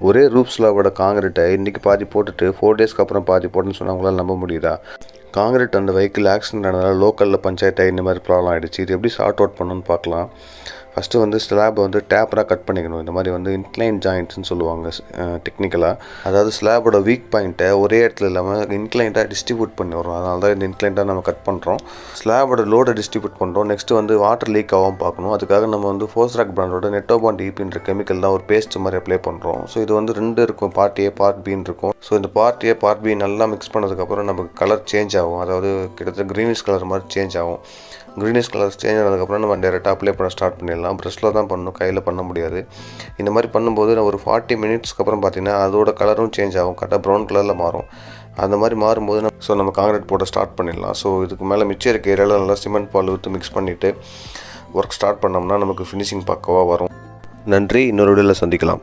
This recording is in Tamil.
ஒரே ரூப் ஸ்லாவோட காங்கிரீட்டை இன்றைக்கி பாதி போட்டுட்டு ஃபோர் டேஸ்க்கு அப்புறம் பாதி போட்டுன்னு சொன்னால் அவங்களால நம்ப முடியுதா? காங்கிரீட் அந்த வெஹிக்கிள் ஆக்சிடென்ட் ஆனதால் லோக்கலில் பஞ்சாயத்து இந்த மாதிரி ப்ராப்ளம் ஆகிடுச்சு இது எப்படி சார்ட் அவுட் பண்ணணும்னு பார்க்கலாம். ஃபஸ்ட்டு வந்து ஸ்லாபை வந்து டேப்பராக கட் பண்ணிக்கணும். இந்த மாதிரி வந்து இன்க்ளைன் ஜாயிண்ட்ஸ்னு சொல்லுவாங்க டெக்னிக்கலாக அதாவது ஸ்லாபோட வீக் பாயிண்ட்டை ஒரே இடத்துல இல்லாமல் இன்க்ளைண்ட்டாக டிஸ்ட்ரிபியூட் பண்ணி வரும் அதனால தான் இந்த இன்க்ளைண்ட்டாக நம்ம கட் பண்ணுறோம் ஸ்லாபோட லோடை டிஸ்ட்ரிபியூட் பண்ணுறோம் நெக்ஸ்ட்டு வந்து வாட்டர் லீக் ஆகாமல் பார்க்கணும். அதுக்காக நம்ம வந்து ஃபோஸ்ராக் பிராண்டோட நெட்டோபாண்ட் ஈபின்ற கெமிக்கல் தான் ஒரு பேஸ்ட் மாதிரி அப்ளை பண்ணுறோம் ஸோ இது வந்து ரெண்டு இருக்கும். பார்ட் ஏ பார்ட் பின்னு இருக்கும். ஸோ இந்த பார்ட் ஏ பார்ட் பி நல்லா மிக்ஸ் பண்ணதுக்கப்புறம் நமக்கு கலர் சேஞ்ச் ஆகும். அதாவது கிட்டத்தட்ட க்ரீனிஷ் கலர் மாதிரி சேஞ்ச் ஆகும். க்ரீனிஷ் கலர் சேஞ்ச் ஆனதுக்கப்புறம் நம்ம டேரெக்டாக அப்ளை பண்ண ஸ்டார்ட் பண்ணிடலாம். ப்ரெஷ்ஷில் தான் பண்ணணும் கையில் பண்ண முடியாது. இந்த மாதிரி பண்ணும்போது நான் ஒரு ஃபார்ட்டி மினிட்ஸ்க்கு அப்புறம் பார்த்தீங்கன்னா அதோட கலரும் சேஞ்ச் ஆகும். கரெக்டாக ப்ரௌன் கலரில் மாறும். அந்த மாதிரி மாறும்போது நம்ம ஸோ நம்ம காங்கிரீட் போட ஸ்டார்ட் பண்ணிடலாம். ஸோ இதுக்கு மேலே மிச்சம் இருக்க ஏரியாவில் நல்லா சிமெண்ட் பால் ஊற்றி மிக்ஸ் பண்ணிவிட்டு ஒர்க் ஸ்டார்ட் பண்ணோம்னா நமக்கு ஃபினிஷிங் பக்கவாக வரும். நன்றி. இன்னொரு வீடியோவில் சந்திக்கலாம்.